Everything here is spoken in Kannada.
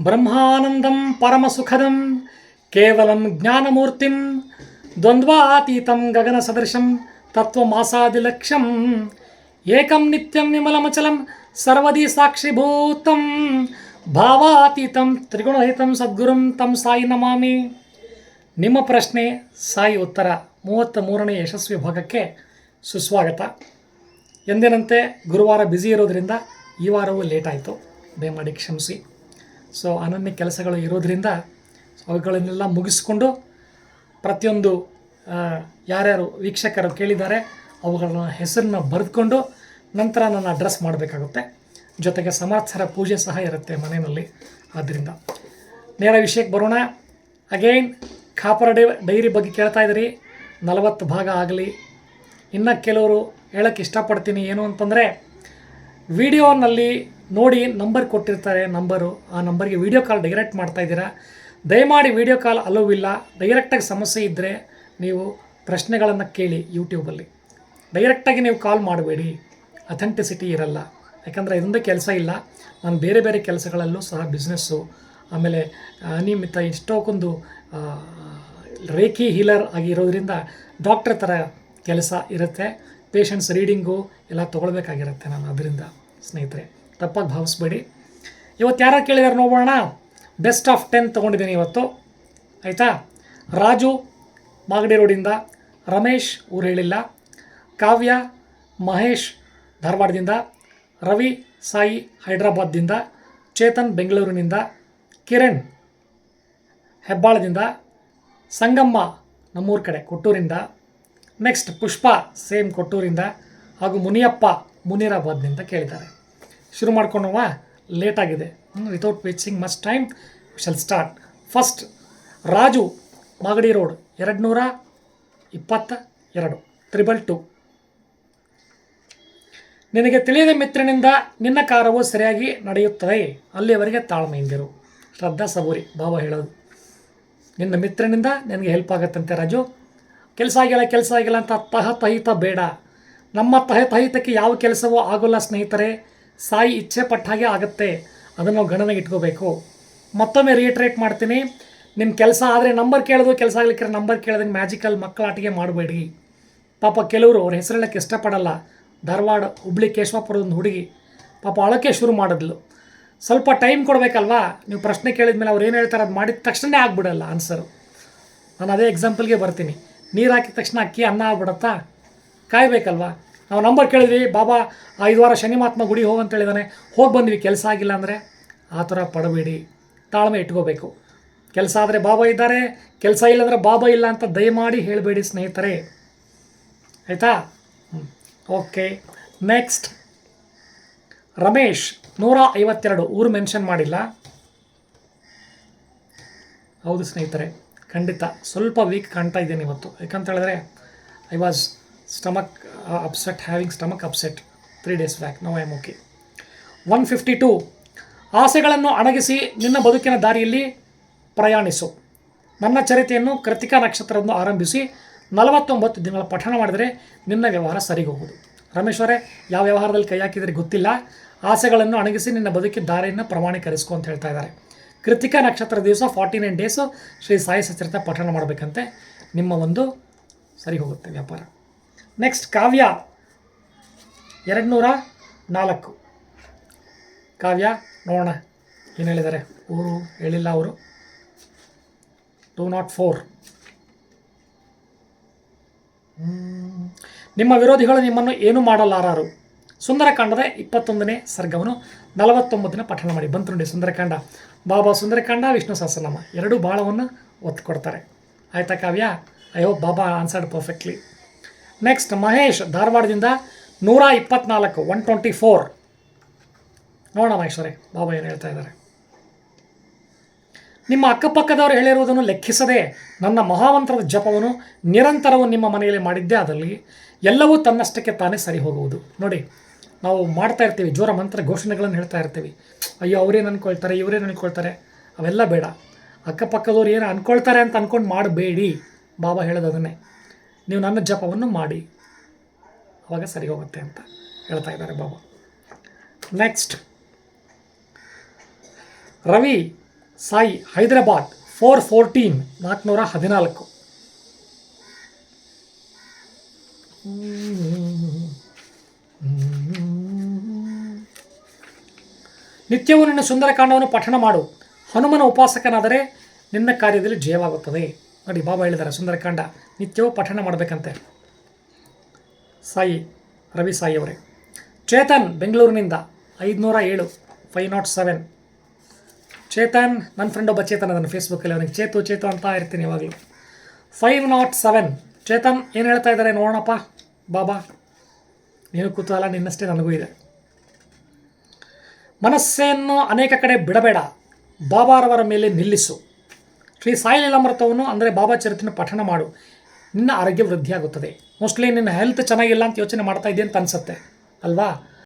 ಬ್ರಹ್ಮಾನಂದಂ ಪರಮಸುಖದಂ, ಕೇವಲಂ ಜ್ಞಾನಮೂರ್ತಿಂ, ದ್ವಂದ್ವಾತೀತಂ ಗಗನ ಸದೃಶಂ ತತ್ವಮಾಸಾದಿಲಕ್ಷ್ಯಂ, ಏಕಂ ನಿತ್ಯಂ ವಿಮಲಮಚಲಂ, ಸರ್ವದೀ ಸಾಕ್ಷಿಭೂತಂ, ಭಾವಾತೀತಂ ತ್ರಿಗುಣರಹಿತಂ ಸದ್ಗುರುಂ ತಂ ಸಾಯಿ ನಮಾಮಿ. ನಿಮ್ಮ ಪ್ರಶ್ನೆ ಸಾಯಿ ಉತ್ತರ ಮೂವತ್ತ ಮೂರನೇ ಯಶಸ್ವಿ ಭಾಗಕ್ಕೆ ಸುಸ್ವಾಗತ. ಎಂದಿನಂತೆ ಗುರುವಾರ ಬ್ಯುಸಿ ಇರೋದ್ರಿಂದ ಈ ವಾರವೂ ಲೇಟ್ ಆಯಿತು. ದಯಮಾಡಿ ಕ್ಷಮಿಸಿ. ಸೊ ಅನನ್ಯ ಕೆಲಸಗಳು ಇರೋದರಿಂದ ಅವುಗಳನ್ನೆಲ್ಲ ಮುಗಿಸ್ಕೊಂಡು ಪ್ರತಿಯೊಂದು ಯಾರ್ಯಾರು ವೀಕ್ಷಕರು ಕೇಳಿದ್ದಾರೆ ಅವುಗಳನ್ನ ಹೆಸರನ್ನ ಬರೆದುಕೊಂಡು ನಂತರ ನಾನು ಅಡ್ರೆಸ್ ಮಾಡಬೇಕಾಗುತ್ತೆ. ಜೊತೆಗೆ ಸಮರ್ಥರ ಪೂಜೆ ಸಹ ಇರುತ್ತೆ ಮನೆಯಲ್ಲಿ. ಆದ್ದರಿಂದ ನೇರ ವಿಷಯಕ್ಕೆ ಬರೋಣ. ಅಗೈನ್ ಖಾಪರ ಡೈ ಡೈರಿ ಬಗ್ಗೆ ಕೇಳ್ತಾ ಇದ್ದೀರಿ. ನಲವತ್ತು ಭಾಗ ಆಗಲಿ. ಇನ್ನು ಕೆಲವರು ಹೇಳೋಕ್ಕೆ ಇಷ್ಟಪಡ್ತೀನಿ ಏನು ಅಂತಂದರೆ ವಿಡಿಯೋನಲ್ಲಿ ನೋಡಿ ನಂಬರ್ ಕೊಟ್ಟಿರ್ತಾರೆ, ನಂಬರು. ಆ ನಂಬರ್ಗೆ ವೀಡಿಯೋ ಕಾಲ್ ಡೈರೆಕ್ಟ್ ಮಾಡ್ತಾ ಇದ್ದೀರಾ. ದಯಮಾಡಿ ವೀಡಿಯೋ ಕಾಲ್ ಅಲೋವಿಲ್ಲ ಡೈರೆಕ್ಟಾಗಿ ಸಮಸ್ಯೆ ಇದ್ದರೆ ನೀವು ಪ್ರಶ್ನೆಗಳನ್ನು ಕೇಳಿ ಯೂಟ್ಯೂಬಲ್ಲಿ ಡೈರೆಕ್ಟಾಗಿ ನೀವು ಕಾಲ್ ಮಾಡಬೇಡಿ. ಅಥೆಂಟಿಸಿಟಿ ಇರಲ್ಲ. ಯಾಕಂದರೆ ಇದೊಂದೇ ಕೆಲಸ ಇಲ್ಲ. ನಾನು ಬೇರೆ ಬೇರೆ ಕೆಲಸಗಳಲ್ಲೂ ಸಹ ಬಿಸ್ನೆಸ್ಸು ಆಮೇಲೆ ಅನಿಯಮಿತ ಎಷ್ಟೊಂದು ರೇಖಿ ಹೀಲರ್ ಆಗಿರೋದ್ರಿಂದ ಡಾಕ್ಟ್ರ್ ಥರ ಕೆಲಸ ಇರುತ್ತೆ. ಪೇಷಂಟ್ಸ್ ರೀಡಿಂಗು ಎಲ್ಲ ತೊಗೊಳ್ಬೇಕಾಗಿರುತ್ತೆ ನಾನು ಅದರಿಂದ ಸ್ನೇಹಿತರೆ. ತಪ್ಪಾಗಿ ಭಾವಿಸ್ಬೇಡಿ. ಇವತ್ತು ಯಾರು ಕೇಳಿದಾರೆ ನೋಡೋಣ ಬೆಸ್ಟ್ ಆಫ್ ಟೆನ್ ತೊಗೊಂಡಿದ್ದೀನಿ ಇವತ್ತು. ಆಯಿತಾ? ರಾಜು ಮಾಗಡಿ ರೋಡಿಂದ, ರಮೇಶ್ ಊರು ಹೇಳಿಲ್ಲ. ಕಾವ್ಯ, ಮಹೇಶ್ ಧಾರವಾಡದಿಂದ, ರವಿ ಸಾಯಿ ಹೈದ್ರಾಬಾದ್ದಿಂದ, ಚೇತನ್ ಬೆಂಗಳೂರಿನಿಂದ, ಕಿರಣ್ ಹೆಬ್ಬಾಳದಿಂದ, ಸಂಗಮ್ಮ ನಮ್ಮೂರ ಕಡೆ ಕೊಟ್ಟೂರಿಂದ ನೆಕ್ಸ್ಟ್ ಪುಷ್ಪ ಸೇಮ್ ಕೊಟ್ಟೂರಿಂದ ಹಾಗೂ ಮುನಿಯಪ್ಪ ಮುನಿರಾಬಾದ್ನಿಂದ ಕೇಳಿದ್ದಾರೆ. ಶುರು ಮಾಡ್ಕೊಂಡವ ಆಗಿದೆ. Without wasting much time shall start first Raju Magadi road ಎರಡು ನೂರ ಇಪ್ಪತ್ತ ಎರಡು ತ್ರಿಬಲ್ ಟು ನಿನಗೆ ತಿಳಿಯದ ಮಿತ್ರನಿಂದ ನಿನ್ನ ಕಾರವು ಸರಿಯಾಗಿ ನಡೆಯುತ್ತದೆ. ಅಲ್ಲಿಯವರೆಗೆ ತಾಳ್ಮೆಯಿಂದಿರು ಶ್ರದ್ಧಾ ಸಬೂರಿ, ಭಾವ ಹೇಳೋದು. ನಿನ್ನ ಮಿತ್ರನಿಂದ ನಿನಗೆ ಹೆಲ್ಪ್ ಆಗುತ್ತಂತೆ ರಾಜು. ಕೆಲಸ ಆಗಿಲ್ಲ ಕೆಲಸ ಆಗಿಲ್ಲ ಅಂತ ತಹ ತಹಿತ ಬೇಡ. ನಮ್ಮ ತಹ ತಹಿತಕ್ಕೆ ಯಾವ ಕೆಲಸವೂ ಆಗೋಲ್ಲ ಸ್ನೇಹಿತರೆ. ಸಾಯಿ ಇಚ್ಛೆ ಪಟ್ಟ ಹಾಗೆ ಆಗುತ್ತೆ. ಅದನ್ನು ನಾವು ಗಣನೆಗೆ ಇಟ್ಕೋಬೇಕು. ಮತ್ತೊಮ್ಮೆ ರಿಯಟ್ರೇಟ್ ಮಾಡ್ತೀನಿ. ನಿಮ್ಮ ಕೆಲಸ ಆದರೆ ನಂಬರ್ ಕೇಳೋದು, ಕೆಲಸ ಆಗ್ಲಿಕ್ಕೆ ನಂಬರ್ ಕೇಳೋದಂಗೆ ಮ್ಯಾಜಿಕಲ್ ಮಕ್ಕಳ ಆಟಿಗೆ ಮಾಡಬೇಡಿ ಪಾಪ ಕೆಲವರು ಅವ್ರ ಹೆಸರು ಹೇಳಕ್ಕೆ ಇಷ್ಟಪಡಲ್ಲ ಧಾರವಾಡ ಹುಬ್ಳಿ ಕೇಶವಪುರದೊಂದು ಹುಡುಗಿ. ಪಾಪ ಅಳಕ್ಕೆ ಶುರು ಮಾಡಿದ್ಲು. ಸ್ವಲ್ಪ ಟೈಮ್ ಕೊಡಬೇಕಲ್ವಾ? ನೀವು ಪ್ರಶ್ನೆ ಕೇಳಿದ ಮೇಲೆ ಅವ್ರು ಏನು ಹೇಳ್ತಾರೆ ಅದು ಮಾಡಿದ ತಕ್ಷಣ ಆಗ್ಬಿಡಲ್ಲ ಆನ್ಸರು ನಾನು ಅದೇ ಎಕ್ಸಾಂಪಲ್ಗೆ ಬರ್ತೀನಿ. ನೀರು ಹಾಕಿದ ತಕ್ಷಣ ಅಕ್ಕಿ ಅನ್ನ ಆಗ್ಬಿಡತ್ತಾ? ಕಾಯ್ಬೇಕಲ್ವಾ? ನಾವು ನಂಬರ್ ಕೇಳಿದ್ವಿ, ಬಾಬಾ, ಐದು ವಾರ ಶನಿ ಮಹಾತ್ಮ ಗುಡಿ ಹೋಗು ಅಂತ ಹೇಳಿದಾನೆ. ಹೋಗಿ ಬಂದ್ವಿ, ಕೆಲಸ ಆಗಿಲ್ಲ ಅಂದರೆ ಆ ಥರ ಪಡಬೇಡಿ. ತಾಳ್ಮೆ ಇಟ್ಕೋಬೇಕು. ಕೆಲಸ ಆದರೆ ಬಾಬಾ ಇದ್ದಾರೆ, ಕೆಲಸ ಇಲ್ಲಂದ್ರೆ ಬಾಬಾ ಇಲ್ಲ ಅಂತ ದಯಮಾಡಿ ಹೇಳಬೇಡಿ ಸ್ನೇಹಿತರೆ. ಆಯಿತಾ? ಓಕೆ. ನೆಕ್ಸ್ಟ್. ರಮೇಶ್, ನೂರ ಐವತ್ತೆರಡು. ಊರು ಮೆನ್ಷನ್ ಮಾಡಿಲ್ಲ. ಹೌದು ಸ್ನೇಹಿತರೆ, ಖಂಡಿತ. ಸ್ವಲ್ಪ ವೀಕ್ ಕಾಣ್ತಾ ಇದ್ದೇನೆ ಇವತ್ತು. ಯಾಕಂತ ಹೇಳಿದ್ರೆ I was stomach upset having stomach upset three days back no I am okay one fifty two ಆಸೆಗಳನ್ನು ಅಣಗಿಸಿ ನಿನ್ನ ಬದುಕಿನ ದಾರಿಯಲ್ಲಿ ಪ್ರಯಾಣಿಸು. ನನ್ನ ಚರಿತೆಯನ್ನು ಕೃತಿಕಾ ನಕ್ಷತ್ರವನ್ನು ಆರಂಭಿಸಿ ನಲವತ್ತೊಂಬತ್ತು ದಿನಗಳ ಪಠಣ ಮಾಡಿದರೆ ನಿನ್ನ ವ್ಯವಹಾರ ಸರಿಗೋಗುವುದು. ರಮೇಶ್ವರೇ, ಯಾವ ವ್ಯವಹಾರದಲ್ಲಿ ಕೈ ಹಾಕಿದರೆ ಗೊತ್ತಿಲ್ಲ. ಆಸೆಗಳನ್ನು ಅಣಗಿಸಿ ನಿನ್ನ ಬದುಕಿನ ದಾರಿಯನ್ನು ಪ್ರಮಾಣೀಕರಿಸ್ಕೊ ಅಂತ ಹೇಳ್ತಾ ಇದ್ದಾರೆ. ಕೃತಿಕಾ ನಕ್ಷತ್ರ ದಿವಸ forty nine days Shri Sai Satcharita ಪಠಣ ಮಾಡಬೇಕಂತೆ. ನಿಮ್ಮ ಒಂದು ಸರಿ ಹೋಗುತ್ತೆ ವ್ಯಾಪಾರ. ನೆಕ್ಸ್ಟ್ ಕಾವ್ಯ ಎರಡು ನೂರ ನಾಲ್ಕು ಕಾವ್ಯ ನೋಡೋಣ. ಏನು ಹೇಳಿದ್ದಾರೆ ಊರು ಹೇಳಿಲ್ಲ ಅವರು. ಟೂ ನಾಟ್ ಫೋರ್ ನಿಮ್ಮ ವಿರೋಧಿಗಳು ನಿಮ್ಮನ್ನು ಏನು ಮಾಡಲಾರರು? ಸುಂದರಕಾಂಡದ ಇಪ್ಪತ್ತೊಂದನೇ ಸರ್ಗವನ್ನು ನಲವತ್ತೊಂಬತ್ತನೇ ಪಠಣ ಮಾಡಿ. ಬಂತು ನೋಡಿ ಸುಂದರಕಾಂಡ. ಬಾಬಾ ಸುಂದರಕಾಂಡ, ವಿಷ್ಣು ಸಹಸ್ರನಾಮ. ಎರಡೂ ಬಾಳವನ್ನು ಒತ್ತು ಕೊಡ್ತಾರೆ. ಆಯ್ತಾ Kavya I hope Baba answered perfectly next Mahesh ಧಾರವಾಡದಿಂದ ನೂರ ಇಪ್ಪತ್ನಾಲ್ಕು ಒನ್ ಟ್ವೆಂಟಿ ಫೋರ್ ನೋಡೋಣ ಮಹೇಶ್ವರೇ, ಬಾಬಾ ಏನು ಹೇಳ್ತಾ ಇದ್ದಾರೆ. ನಿಮ್ಮ ಅಕ್ಕಪಕ್ಕದವರು ಹೇಳಿರುವುದನ್ನು ಲೆಕ್ಕಿಸದೆ ನನ್ನ ಮಹಾಮಂತ್ರದ ಜಪವನ್ನು ನಿರಂತರವು ನಿಮ್ಮ ಮನೆಯಲ್ಲಿ ಮಾಡಿದ್ದೇ ಅದರಲ್ಲಿ ಎಲ್ಲವೂ ತನ್ನಷ್ಟಕ್ಕೆ ತಾನೇ ಸರಿ ಹೋಗುವುದು. ನೋಡಿ, ನಾವು ಮಾಡ್ತಾ ಇರ್ತೀವಿ, ಜೋರ ಮಂತ್ರ ಘೋಷಣೆಗಳನ್ನು ಹೇಳ್ತಾ ಇರ್ತೀವಿ. ಅಯ್ಯೋ ಅವರೇನು ಅಂದ್ಕೊಳ್ತಾರೆ ಇವರೇನು ಅಂದ್ಕೊಳ್ತಾರೆ ಅವೆಲ್ಲ ಬೇಡ. ಅಕ್ಕಪಕ್ಕದವ್ರು ಏನು ಅಂದ್ಕೊಳ್ತಾರೆ ಅಂತ ಅಂದ್ಕೊಂಡು ಮಾಡಬೇಡಿ, ಬಾಬಾ ಹೇಳೋದು ಅದನ್ನೇ. ನೀವು ನನ್ನ ಜಪವನ್ನು ಮಾಡಿ. ಅವಾಗ ಸರಿ ಹೋಗುತ್ತೆ ಅಂತ ಹೇಳ್ತಾ ಇದ್ದಾರೆ Baba. Next Ravi Sai Hyderabad four fourteen ನಾಲ್ಕುನೂರ ಹದಿನಾಲ್ಕು. ನಿತ್ಯವೂ ನಿನ್ನ ಸುಂದರಕಾಂಡವನ್ನು ಪಠಣ ಮಾಡು. ಹನುಮನ ಉಪಾಸಕನಾದರೆ ನಿನ್ನ ಕಾರ್ಯದಲ್ಲಿ ಜಯವಾಗುತ್ತದೆ. ನೋಡಿ, ಬಾಬಾ ಹೇಳಿದ್ದಾರೆ ಸುಂದರಕಾಂಡ, ನಿತ್ಯವೂ ಪಠಣ ಮಾಡಬೇಕಂತೆ. ಸಾಯಿ, ರವಿ ಸಾಯಿ ಅವರೇ. ಚೇತನ್, ಬೆಂಗಳೂರಿನಿಂದ, ಐದುನೂರ ಏಳು, ಫೈವ್ ನಾಟ್ ಸೆವೆನ್. ಚೇತನ್ ನನ್ನ ಫ್ರೆಂಡ್ ಒಬ್ಬ ಚೇತನ್ ಅದನ್ನು ಫೇಸ್ಬುಕ್ಕಲ್ಲಿ ಅವನಿಗೆ, ಚೇತು ಚೇತು ಅಂತ ಇರ್ತೀನಿ ಯಾವಾಗಲೂ. Five not seven. ಚೇತನ್, ಏನು ಹೇಳ್ತಾ ಇದ್ದಾರೆ ನೋಡೋಣಪ್ಪ, ಬಾಬಾ. ನೀನು ಕುತೂಹಲ ನಿನ್ನಷ್ಟೇ ನನಗೂ ಇದೆ. ಮನಸ್ಸನ್ನು ಅನೇಕ ಕಡೆ ಬಿಡಬೇಡ ಬಾಬಾರವರ ಮೇಲೆ ನಿಲ್ಲಿಸು. ಶ್ರೀ ಸಾಯಿ ಲೀಲಾಮೃತವನ್ನು ಅಂದರೆ ಬಾಬಾ ಚರಿತ್ರೆ ಪಠಣ ಮಾಡು. ನಿನ್ನ ಆರೋಗ್ಯ ವೃದ್ಧಿಯಾಗುತ್ತದೆ. ಮೋಸ್ಟ್ಲಿ ನಿನ್ನ ಹೆಲ್ತ್ ಚೆನ್ನಾಗಿಲ್ಲ ಅಂತ ಯೋಚನೆ ಮಾಡ್ತಾ ಅಂತ ಅನಿಸುತ್ತೆ. ಅಲ್ವಾ?